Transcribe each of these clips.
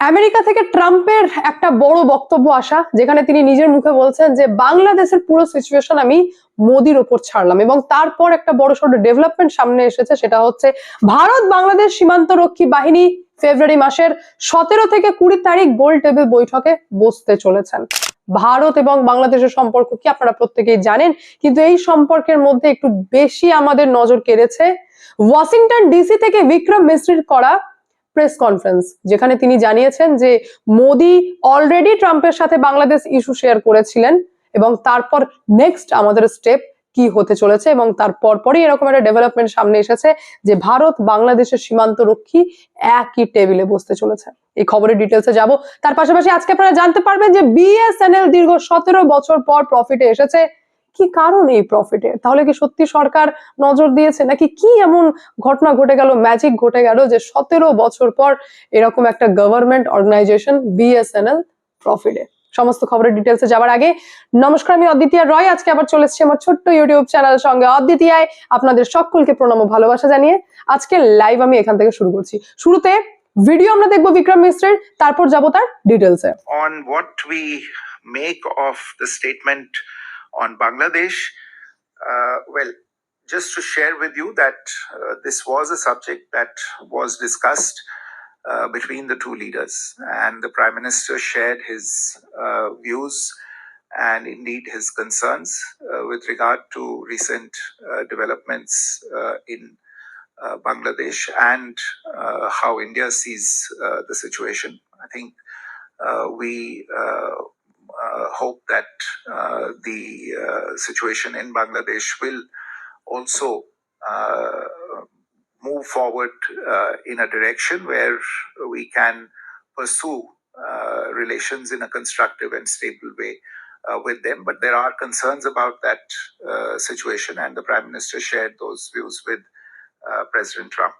America থেকে ট্রাম্পের একটা বড় বক্তব্য আসা, যেখানে তিনি নিজের মুখে বলছেন যে, বাংলাদেশের পুরো সিচুয়েশন আমি মোদির ওপর ছাড়লাম এবং তারপর একটা বড় সড় ডেভেলপমেন্ট সামনে এসেছে, সেটা হচ্ছে ভারত বাংলাদেশ সীমান্ত রক্ষী বাহিনী ফেব্রুয়ারি মাসের সতেরো থেকে কুড়ি তারিখ গোল টেবিল বৈঠকে বসতে চলেছেন। ভারত এবং বাংলাদেশের সম্পর্ক কি আপনারা প্রত্যেকেই জানেন, কিন্তু এই সম্পর্কের মধ্যে একটু বেশি আমাদের নজর কেড়েছে। ওয়াশিংটন ডিসি থেকে বিক্রম মিস্ত্রির করা প্রেস কনফারেন্স যেখানে তিনি জানিয়েছেন যে মোদি অলরেডি ট্রাম্পের সাথে বাংলাদেশ ইস্যু শেয়ার করেছিলেন এবং তারপর নেক্সট আমাদের স্টেপ কি হতে চলেছে এবং তার পরপরই এরকম একটা ডেভেলপমেন্ট সামনে এসেছে যে ভারত বাংলাদেশের সীমান্ত রক্ষী একই টেবিলে বসতে চলেছে। এই খবরের ডিটেলসে যাব। তার পাশাপাশি আজকে আপনারা জানতে পারবেন যে বিএসএনএল দীর্ঘ সতেরো বছর পর প্রফিটে এসেছে। কি কারণ এই প্রফিটের তাহলে কি সত্যি সরকার নজর দিয়েছে? নাকি কি এমন ঘটনা ঘটে গেল ম্যাজিক ঘটে গেল যে সতেরো বছর পর এরকম একটা গভর্নমেন্ট অর্গানাইজেশন বিএসএনএল প্রফিটে সমস্ত খবরের ডিটেলসে যাওয়ার আগে, নমস্কার, আমি অদ্বিতীয় রয়। আজকে আবার চলে এসেছি আমার ছোট্ট ইউটিউব চ্যানেল সঙ্গে। অদ্বিতীয়ায় আপনাদের সকলকে প্রণাম ও ভালোবাসা জানিয়ে আজকে লাইভ আমি এখান থেকে শুরু করছি। শুরুতে ভিডিও আমরা দেখব বিক্রম মিশ্রের, তারপর যাব তার ডিটেলসে on what we make of the statement on Bangladesh. Uh, well, just to share with you that uh, this was a subject that was discussed uh, between the two leaders, and the Prime Minister shared his uh, views and indeed his concerns uh, with regard to recent uh, developments in Bangladesh and how India sees the situation. I think we hope that uh, the uh, situation in Bangladesh will also uh, move forward uh, in a direction where we can pursue uh, relations in a constructive and stable way uh, with them. But there are concerns about that uh, situation, and the Prime Minister shared those views with uh, President Trump.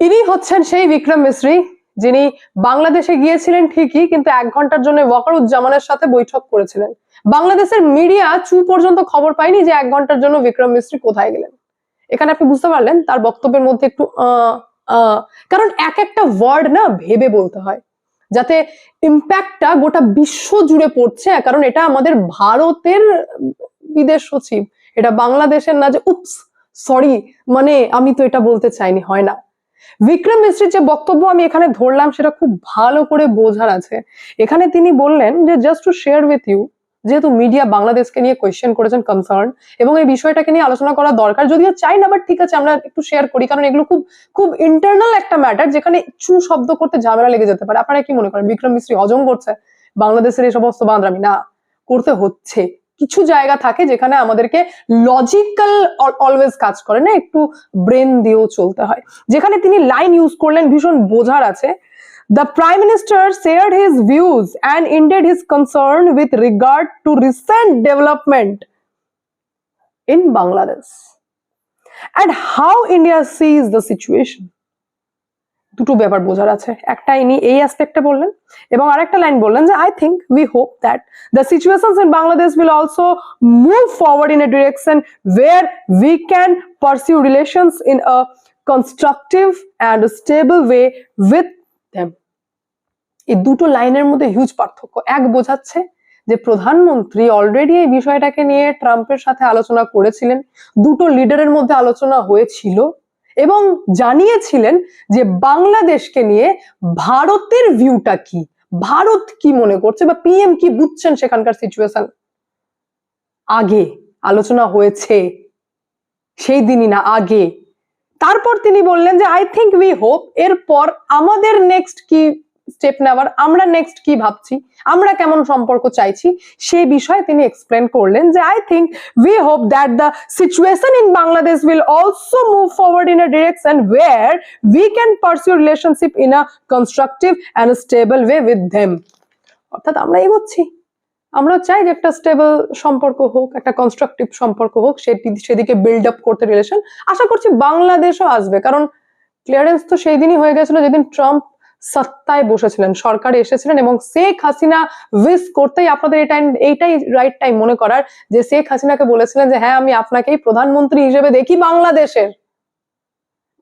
ইনি হচ্ছেন সেই বিক্রম মিশ্রি যিনি বাংলাদেশে গিয়েছিলেন ঠিকই, কিন্তু এক ঘণ্টার জন্য ওয়াকারুজ্জামানের সাথে বৈঠক করেছিলেন। বাংলাদেশের মিডিয়া চু পর্যন্ত খবর পায়নি যে এক ঘণ্টার জন্য বিক্রম মিস্ত্রি কোথায় গেলেন। এখানে আপনি বুঝতে পারলেন তার বক্তব্যের মধ্যে একটু কারণ এক একটা ওয়ার্ড না ভেবে বলতে হয়, যাতে ইম্প্যাক্টটা গোটা বিশ্ব জুড়ে পড়ছে, কারণ এটা আমাদের ভারতের বিদেশ সচিব, এটা বাংলাদেশের না যে উপস সরি মানে আমি তো এটা বলতে চাইনি, হয় না। বিক্রম মিশ্রির যে বক্তব্য আমি এখানে ধরলাম, সেটা খুব ভালো করে বোঝার আছে। এখানে তিনি বললেন যে just to share with you যেহেতু মিডিয়া বাংলাদেশকে নিয়ে কোয়েশ্চেন করেছেন কনসার্ন এবং এই বিষয়টাকে নিয়ে আলোচনা করা দরকার, যদিও চাই না বাট ঠিক আছে, আমরা একটু শেয়ার করি, কারণ এগুলো খুব খুব ইন্টারনাল একটা ম্যাটার যেখানে চু শব্দ করতে ঝামেলা লেগে যেতে পারে। আপনারা কি মনে করেন, বিক্রম মিশ্রি হজম করছে বাংলাদেশের এই সমস্ত বাঁধরামি? না, করতে হচ্ছে। কিছু জায়গা থাকে যেখানে আমাদেরকে লজিক্যাল অলওয়েজ কাজ করে না, একটু ব্রেন দিয়েও চলতে হয়। যেখানে তিনি লাইন ইউজ করলেন, ভীষণ বোঝার আছে। The prime minister shared his views and indeed his concern with regard to recent development in Bangladesh and how India sees the situation দুটো ব্যাপার বোঝার আছে। একটা ইনি এই অ্যাসপেক্টে বললেন এবং আরেকটা লাইন বললেন যে I think we hope that the situations in Bangladesh will also move forward in a direction where we can pursue relations in a constructive and stable way with them এই দুটো লাইনের মধ্যে হিউজ পার্থক্য। এক বোঝাচ্ছে যে, প্রধানমন্ত্রী অলরেডি এই বিষয়টাকে নিয়ে ট্রাম্পের সাথে আলোচনা করেছিলেন। দুটো লিডারের মধ্যে আলোচনা হয়েছিল। এবং জানিয়েছিলেন যে বাংলাদেশকে নিয়ে ভারতের ভিউটা কি? ভারত কি মনে করছে বা পিএম কি বুঝছেন সেখানকার সিচুয়েশন আগে আলোচনা হয়েছে, সেই দিনই না, আগে। তারপর তিনি বললেন যে আই থিঙ্ক উই হোপ এরপর আমাদের নেক্সট কি স্টেপ নেওয়ার আমরা নেক্সট কি ভাবছি? আমরা কেমন সম্পর্ক চাইছি? সেই বিষয়ে তিনি এক্সপ্লেন করলেন যে I think we hope that the situation in Bangladesh will also move forward in a direction where we can pursue relationship in a constructive and stable way with them. অর্থাৎ আমরা এগোচ্ছি। আমরা চাই যে একটা স্টেবল সম্পর্ক হোক, একটা কনস্ট্রাকটিভ সম্পর্ক হোক সেটি সেদিকে বিল্ড আপ করতে রিলেশন আশা করছি বাংলাদেশও আসবে। কারণ ক্লিয়ারেন্স তো সেই দিনই হয়ে গেছিল যেদিন ট্রাম্প সত্তায় বসেছিলেন, সরকারে এসেছিলেন এবং শেখ হাসিনা উইস করতেই আপনাদের এটা এইটাই রাইট টাইম মনে করার যে শেখ হাসিনাকে বলেছিলেন যে হ্যাঁ আমি আপনাকেই প্রধানমন্ত্রী হিসেবে দেখি বাংলাদেশের।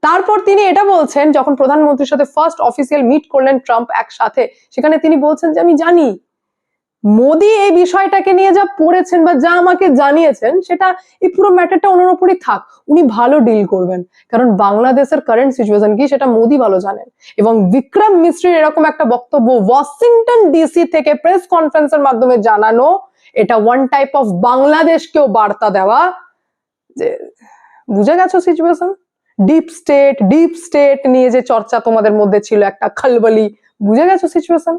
তারপর তিনি এটা বলছেন, যখন প্রধানমন্ত্রীর সাথে ফার্স্ট অফিসিয়াল মিট করলেন ট্রাম্প একসাথে, সেখানে তিনি বলছেন যে, আমি জানি। মোদি এই বিষয়টাকে নিয়ে যা পড়েছেন বা যা আমাকে জানিয়েছেন, সেটা এই পুরো ম্যাটারটা ওনার উপরই থাক। উনি ভালো ডিল করবেন। কারণ বাংলাদেশের কারেন্ট সিচুয়েশন কি, সেটা মোদি ভালো জানেন। এবং বিক্রম মিস্ত্রির এরকম একটা বক্তব্য ওয়াশিংটন ডিসি থেকে প্রেস কনফারেন্সের মাধ্যমে জানানো, এটা ওয়ান টাইপ অফ বাংলাদেশকেও বার্তা দেওয়া, যে বুঝে গেছো situation deep state deep state নিয়ে যে চর্চা তোমাদের মধ্যে ছিল, একটা খলবলি, বুঝে গেছো সিচুয়েশন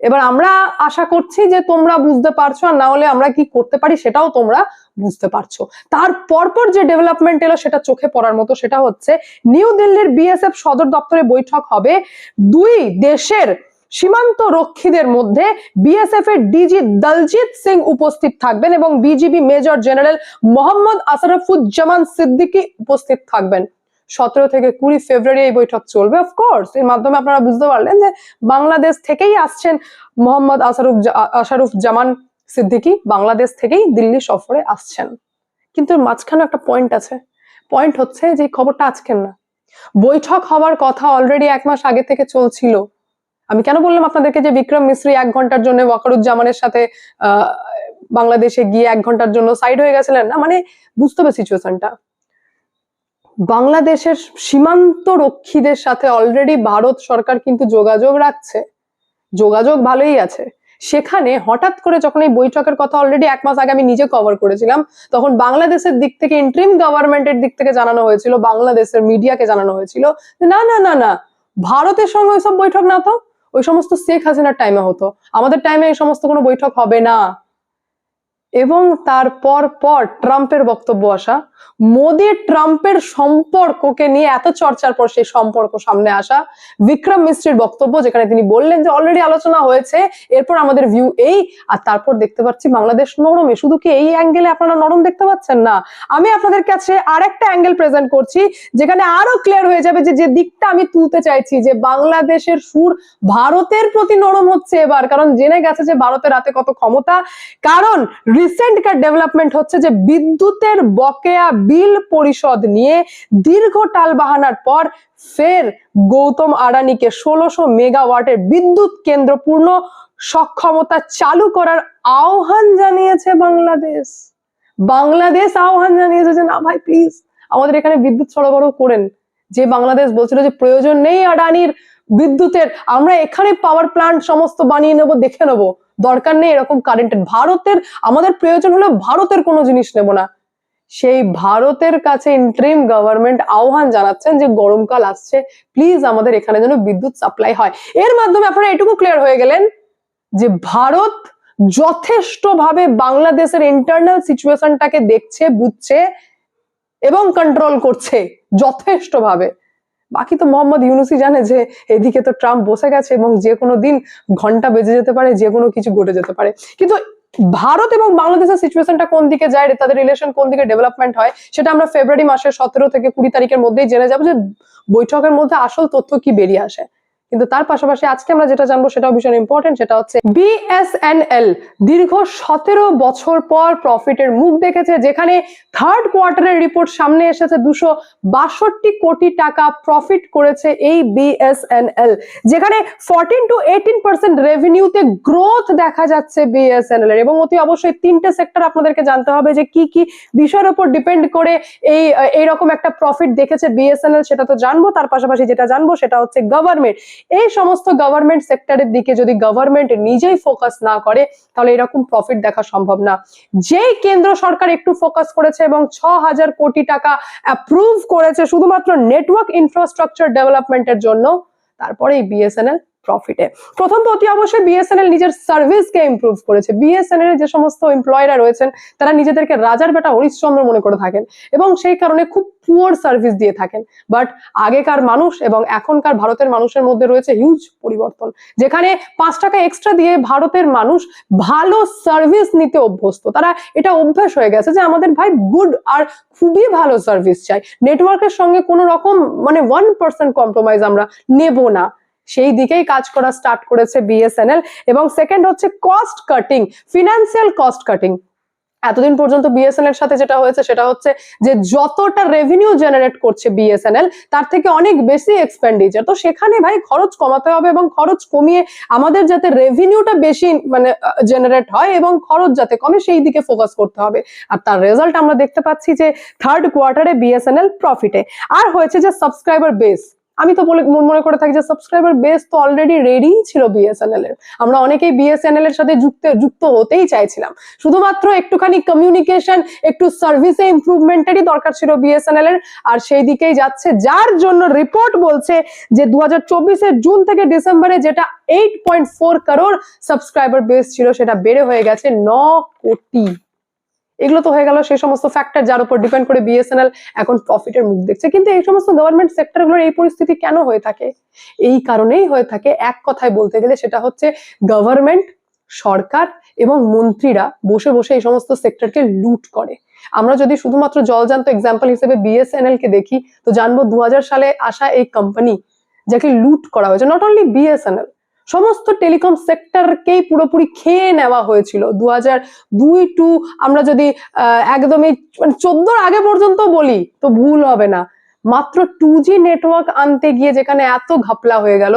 এবার আমরা আশা করছি যে তোমরা বুঝতে পারছ, আর না হলে আমরা কি করতে পারি সেটাও তোমরা বুঝতে পারছ। তার পরপর যে ডেভেলপমেন্ট এলো সেটা চোখে পড়ার মতো সেটা হচ্ছে নিউ দিল্লির বিএসএফ সদর দপ্তরে বৈঠক হবে দুই দেশের সীমান্ত রক্ষীদের মধ্যে। বিএসএফ এর ডিজি দলজিৎ সিং উপস্থিত থাকবেন এবং BGB major general Mohammad Ashrafuzzaman Siddiqui উপস্থিত থাকবেন। সতেরো থেকে কুড়ি ফেব্রুয়ারি এই বৈঠক চলবে অফকোর্স এর মাধ্যমে আপনারা বুঝতে পারলেন যে বাংলাদেশ থেকেই আসছেন মোহাম্মদ আসারুফ আশারুফ জামান সিদ্দিকী, বাংলাদেশ থেকেই দিল্লি সফরে আসছেন। কিন্তু মাঝখানে একটা পয়েন্ট আছে। পয়েন্ট হচ্ছে যে খবরটা আজকের না। বৈঠক হওয়ার কথা অলরেডি এক মাস আগে থেকে চলছিল। আমি কেন বললাম আপনাদেরকে যে বিক্রম মিশ্রি এক ঘণ্টার জন্য ওয়াকারুজ্জামানের সাথে বাংলাদেশে গিয়ে এক ঘণ্টার জন্য সাইড হয়ে গেছিলেন? না মানে বুঝতে হবে সিচুয়েশনটা বাংলাদেশের সীমান্ত রক্ষীদের সাথে অলরেডি ভারত সরকার কিন্তু যোগাযোগ রাখছে। যোগাযোগ ভালোই আছে। সেখানে হঠাৎ করে যখন এই বৈঠকের কথা অলরেডি এক মাস আগে আমি নিজে কভার করেছিলাম, তখন বাংলাদেশের দিক থেকে ইন্ট্রিম গভর্নমেন্টের দিক থেকে জানানো হয়েছিল, বাংলাদেশের মিডিয়াকে জানানো হয়েছিল না না না না, ভারতের সঙ্গে ওইসব বৈঠক না তো। ওই সমস্ত শেখ হাসিনার টাইমে হতো। আমাদের টাইমে এই সমস্ত কোনো বৈঠক হবে না। এবং তারপর পর ট্রাম্পের বক্তব্য আসা, মোদি ট্রাম্পের সম্পর্ককে নিয়ে এত চর্চার পর সেই সম্পর্ক সামনে আসা, বিক্রম মিস্ত্রির বক্তব্য যেখানে তিনি বললেন যে অলরেডি আলোচনা হয়েছে, এরপর আমাদের ভিউ এই, আর তারপর দেখতে পাচ্ছি বাংলাদেশ নরমে। শুধু কি এই অ্যাঙ্গেলে আপনারা নরম দেখতে পাচ্ছেন? না। আমি আপনাদের কাছে আরেকটা অ্যাঙ্গেল প্রেজেন্ট করছি, যেখানে আরও ক্লিয়ার হয়ে যাবে যে যে দিকটা আমি তুলতে চাইছি, যে বাংলাদেশের সুর ভারতের প্রতি নরম হচ্ছে এবার। কারণ জেনে গেছে যে ভারতের হাতে কত ক্ষমতা। কারণ রিসেন্ট কার ডেভেলপমেন্ট হচ্ছে যে বিদ্যুতের বকেয়া বিল পরিশোধ নিয়ে দীর্ঘ টালবাহানার পর ফের গৌতম আডানিকে ষোলোশো মেগাওয়াটের বিদ্যুৎ কেন্দ্র পূর্ণ সক্ষমতা চালু করার আহ্বান জানিয়েছে বাংলাদেশ। বাংলাদেশ আহ্বান জানিয়েছে যে, না ভাই প্লিজ আমাদের এখানে বিদ্যুৎ সরবরাহ করেন। যে বাংলাদেশ বলছিল যে, প্রয়োজন নেই আডানির বিদ্যুতের, আমরা এখানে পাওয়ার প্লান্ট সমস্ত বানিয়ে নেব, দেখে নেব। দরকার নেই এরকম কারেন্টের ভারতের, আমাদের প্রয়োজন হলে ভারতের কোনো জিনিস নেব না। সেই ভারতের কাছে ইন্ট্রিম গভর্নমেন্ট আহ্বান জানাচ্ছেন যে গরমকাল আসছে প্লিজ আমাদের এখানে যেন বিদ্যুৎ সাপ্লাই হয়। এর মাধ্যমে আপনারা এটুকু ক্লিয়ার হয়ে গেলেন যে ভারত যথেষ্টভাবে বাংলাদেশের ইন্টারনাল সিচুয়েশনটাকে দেখছে, বুঝছে এবং কন্ট্রোল করছে, যথেষ্টভাবে। বাকি তো মোহাম্মদ ইউনুসি জানে যে এদিকে তো ট্রাম্প বসে গেছে এবং যে কোনো দিন ঘণ্টা বেজে যেতে পারে, যে কোনো কিছু ঘটে যেতে পারে। কিন্তু ভারত এবং বাংলাদেশের সিচুয়েশনটা কোন দিকে যায়, তাদের রিলেশন কোন দিকে ডেভেলপমেন্ট হয়, সেটা আমরা ফেব্রুয়ারি মাসের সতেরো থেকে কুড়ি তারিখের মধ্যেই জেনে যাব যে বৈঠকের মধ্যে আসল তথ্য কি বেরিয়ে আসে। কিন্তু তার পাশাপাশি আজকে আমরা যেটা জানব সেটাও ভীষণ ইম্পর্টেন্ট সেটা হচ্ছে বিএসএনএল দীর্ঘ সতেরো বছর পর প্রফিটের মুখ দেখেছে, যেখানে থার্ড কোয়ার্টারের রিপোর্ট সামনে এসেছে, দুশো বাষট্টি কোটি টাকা প্রফিট করেছে এই বিএসএনএল যেখানে ফোরটিন টু এইটিন পার্সেন্ট রেভিনিউতে গ্রোথ দেখা যাচ্ছে বিএসএনএল এর। এবং অতি অবশ্যই তিনটে সেক্টর আপনাদেরকে জানতে হবে যে কি কি বিষয়ের উপর ডিপেন্ড করে এই, এইরকম একটা প্রফিট দেখেছে বিএসএনএল সেটা তো জানব। তার পাশাপাশি যেটা জানব সেটা হচ্ছে গভর্নমেন্ট এই সমস্ত গভর্নমেন্ট সেক্টরের দিকে যদি গভর্নমেন্ট নিজেই ফোকাস না করে, তাহলে এরকম প্রফিট দেখা সম্ভব না। যেই কেন্দ্র সরকার একটু ফোকাস করেছে এবং ছ হাজার কোটি টাকা অ্যাপ্রুভ করেছে শুধুমাত্র নেটওয়ার্ক ইনফ্রাস্ট্রাকচার ডেভেলপমেন্টের জন্য তারপরে এই বিএসএনএল প্রফিটে প্রথম তো অতি অবশ্যই বিএসএনএল নিজের সার্ভিসকে ইমপ্রুভ করেছে। বিএসএনএল যে সমস্ত এমপ্লয়িরা রয়েছেন, তারা নিজেদেরকে রাজার বেটা হরিশ্চন্দ্র মনে করে থাকেন এবং সেই কারণে খুব পুয়ার সার্ভিস দিয়ে থাকেন। বাট আগেকার মানুষ এবং এখনকার ভারতের মানুষের মধ্যে রয়েছে হিউজ পরিবর্তন। যেখানে পাঁচ টাকা এক্সট্রা দিয়ে ভারতের মানুষ ভালো সার্ভিস নিতে অভ্যস্ত। তারা এটা অভ্যাস হয়ে গেছে যে আমাদের ভাই গুড আর খুবই ভালো সার্ভিস চাই। নেটওয়ার্কের সঙ্গে কোনো রকম মানে ওয়ান পার্সেন্ট কম্প্রোমাইজ আমরা নেব না। সেই দিকেই কাজ করা স্টার্ট করেছে বিএসএনএল এবং সেকেন্ড হচ্ছে cost cutting financial cost cutting এতদিন পর্যন্ত বিএসএনএল এর সাথে যেটা হয়েছে সেটা হচ্ছে যে যতটা রেভিনিউ জেনারেট করছে বিএসএনএল তার থেকে অনেক বেশি এক্সপেন্ডিচার তো সেখানে ভাই খরচ কমাতে হবে এবং খরচ কমিয়ে আমাদের যাতে রেভিনিউটা বেশি মানে জেনারেট হয় এবং খরচ যাতে কমে, সেই দিকে ফোকাস করতে হবে। আর তার রেজাল্ট আমরা দেখতে পাচ্ছি যে থার্ড কোয়ার্টারে বিএসএনএল প্রফিটে আর হয়েছে যে সাবস্ক্রাইবার বেস আমি তো বলে মন মনে করে থাকি যে সাবস্ক্রাইবার বেস তো অলরেডি রেডি ছিল বিএসএনএল এর। আমরা অনেকেই বিএসএনএল এর সাথে যুক্ত যুক্ত হতেই চাইছিলাম। শুধুমাত্র একটুখানি কমিউনিকেশন একটু সার্ভিসে ইমপ্রুভমেন্টেরই দরকার ছিল বিএসএনএল এর। আর সেই দিকেই যাচ্ছে। যার জন্য রিপোর্ট বলছে যে দু হাজার জুন থেকে ডিসেম্বরে যেটা eight point four crore subscriber base ছিল, সেটা বেড়ে হয়ে গেছে ন কোটি। এগুলো তো হয়ে গেল, সেই সমস্ত ফ্যাক্টর যার উপর ডিপেন্ড করে বিএসএনএল এখন প্রফিটের মুখ দেখছে। কিন্তু এই সমস্ত গভর্নমেন্ট সেক্টরগুলোর এই পরিস্থিতি কেন হয়ে থাকে? এই কারণেই হয়ে থাকে এক কথায় বলতে গেলে সেটা হচ্ছে গভর্নমেন্ট সরকার এবং মন্ত্রীরা বসে বসে এই সমস্ত সেক্টরকে লুট করে। আমরা যদি শুধুমাত্র জলজান্ত এক্সাম্পল হিসেবে বিএসএনএল কে দেখি, তো জানব দু হাজার সালে আসা এই কোম্পানি যাকে লুট করা হয়েছে নট অনলি বিএসএনএল সমস্ত টেলিকম সেক্টরকেই পুরোপুরি খেয়ে নেওয়া হয়েছিল। দু দুই টু আমরা যদি একদমই মানে চোদ্দোর আগে পর্যন্ত বলি, তো ভুল হবে না। মাত্র টু জি নেটওয়ার্ক আনতে গিয়ে যেখানে এত ঘাপলা হয়ে গেল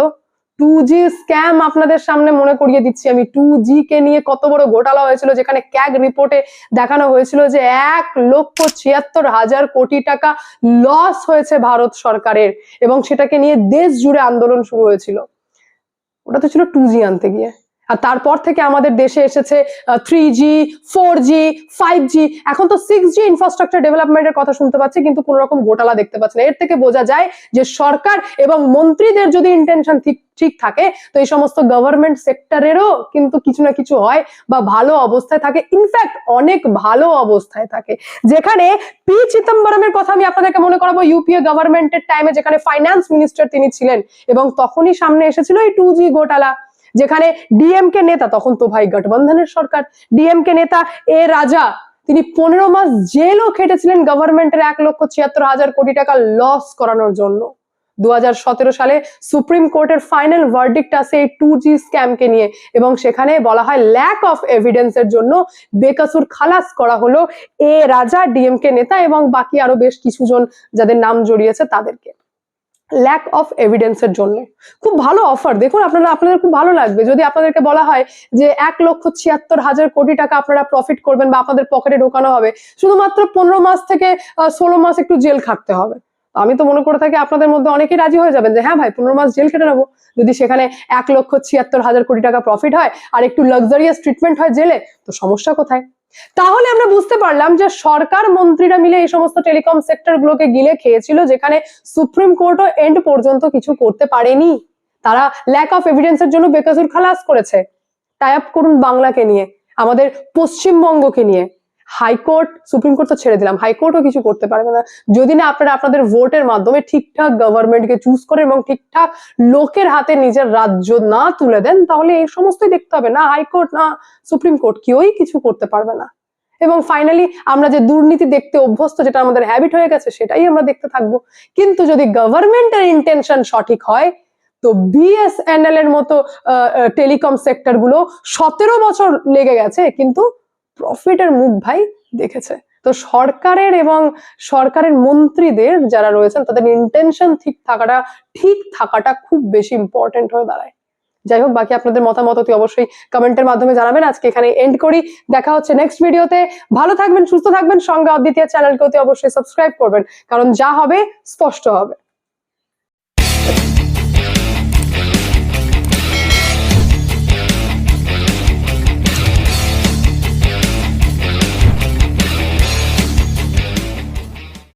টু জি স্ক্যাম আপনাদের সামনে মনে করিয়ে দিচ্ছি আমি। টু জি কে নিয়ে কত বড় ঘোটালা হয়েছিল, যেখানে ক্যাগ রিপোর্টে দেখানো হয়েছিল যে এক লক্ষ ছিয়াত্তর হাজার কোটি টাকা লস হয়েছে ভারত সরকারের এবং সেটাকে নিয়ে দেশ জুড়ে আন্দোলন শুরু হয়েছিল। ওটা তো ছিল টু জি আনতে গিয়ে। আর তারপর থেকে আমাদের দেশে এসেছে three G four G five G এখন তো সিক্স জি ইনফ্রাস্ট্রাকচার ডেভেলপমেন্টের কথা শুনতে পাচ্ছি, কিন্তু কোনো রকম ঘোটালা দেখতে পাচ্ছি না। এর থেকে বোঝা যায় যে সরকার এবং মন্ত্রীদের যদি ইন্টেনশন ঠিক ঠিক থাকে, তো এই সমস্ত গভর্নমেন্ট সেক্টরেরও কিন্তু কিছু না কিছু হয় বা ভালো অবস্থায় থাকে। ইনফ্যাক্ট অনেক ভালো অবস্থায় থাকে। যেখানে পি চিদম্বরমের কথা আমি আপনাদেরকে মনে করাবো ইউপিএ গভর্নমেন্টের টাইমে যেখানে ফাইন্যান্স মিনিস্টার তিনি ছিলেন, এবং তখনই সামনে এসেছিল এই টু জি ঘোটালা যেখানে ডিএমকে নেতা, তখন তো ভাই গঠবন্ধনের সরকার। ডিএমকে নেতা, এ রাজা, তিনি পনেরো মাস জেলও খেটেছিলেন গভর্নমেন্টের এক লক্ষ ছিয়াত্তর হাজার কোটি টাকা লস করানোর জন্য। দু সালে সুপ্রিম কোর্টের ফাইনাল ভার্ডিক্ট আসে এই টু জি স্ক্যামকে নিয়ে এবং সেখানে বলা হয় ল্যাক অফ এভিডেন্সের জন্য বেকাসুর খালাস করা হলো এ রাজা ডিএমকে নেতা এবং বাকি আরও বেশ কিছু জন যাদের নাম জড়িয়েছে তাদেরকে। ল্যাক অফ এভিডেন্সের জন্য। খুব ভালো অফার দেখুন, আপনারা, আপনাদের খুব ভালো লাগবে। যদি আপনাদেরকে বলা হয় যে এক লক্ষ ছিয়াত্তর হাজার কোটি টাকা আপনারা প্রফিট করবেন বা আপনাদের পকেটে ঢোকানো হবে, শুধুমাত্র পনেরো মাস থেকে ষোলো মাস একটু জেল খাটতে হবে। আমি তো মনে করে থাকি আপনাদের মধ্যে অনেকেই রাজি হয়ে যাবেন যে হ্যাঁ ভাই, পনেরো মাস জেল কেটে নেব। যদি সেখানে এক লক্ষ ছিয়াত্তর হাজার কোটি টাকা প্রফিট হয় আর একটু লাক্সারিয়াস ট্রিটমেন্ট হয় জেলে, তো সমস্যা কোথায়? তাহলে আমরা বুঝতে পারলাম যে সরকার মন্ত্রীরা মিলে এই সমস্ত টেলিকম সেক্টর গুলোকে গিলে খেয়েছিল, যেখানে সুপ্রিম কোর্টও এন্ড পর্যন্ত কিছু করতে পারেনি। তারা ল্যাক অফ এভিডেন্সের জন্য বেকাসুর খালাস করেছে। টাই আপ করুন বাংলাকে নিয়ে, আমাদের পশ্চিমবঙ্গকে নিয়ে। হাইকোর্ট সুপ্রিম কোর্ট তো ছেড়ে দিলাম। হাইকোর্টও কিছু করতে পারবে না। যদি না আপনারা আপনাদের ভোটের মাধ্যমে ঠিকঠাক গভর্নমেন্টকে চুজ করেন এবং ঠিকঠাক লোকের হাতে নিজের রাজ্য না তুলে দেন, তাহলে এই সমস্তই দেখতে হবে না। হাইকোর্ট না সুপ্রিম কোর্ট কেউই কিছু করতে পারবে না। এবং ফাইনালি আমরা যে দুর্নীতি দেখতে অভ্যস্ত, যেটা আমাদের হ্যাবিট হয়ে গেছে, সেটাই আমরা দেখতে থাকব। কিন্তু যদি গভর্নমেন্টের ইন্টেনশন সঠিক হয়, তো বিএসএনএল এর মতো টেলিকম সেক্টরগুলো সতেরো বছর লেগে গেছে, কিন্তু প্রফিটের মুখ ভাই দেখেছে। তো সরকারের এবং সরকারের মন্ত্রীদের যারা রয়েছেন, তাদের ইন্টেনশন ঠিক থাকাটা ঠিক থাকাটা খুব বেশি ইম্পর্টেন্ট হয়ে দাঁড়ায়। যাই হোক, বাকি আপনাদের মতামত অতি অবশ্যই কমেন্টের মাধ্যমে জানাবেন। আজকে এখানে এন্ড করি। দেখা হচ্ছে নেক্সট ভিডিওতে ভালো থাকবেন, সুস্থ থাকবেন। সঙ্গে অদ্বিতীয় চ্যানেলকে অতি অবশ্যই সাবস্ক্রাইব করবেন। কারণ যা হবে, স্পষ্ট হবে।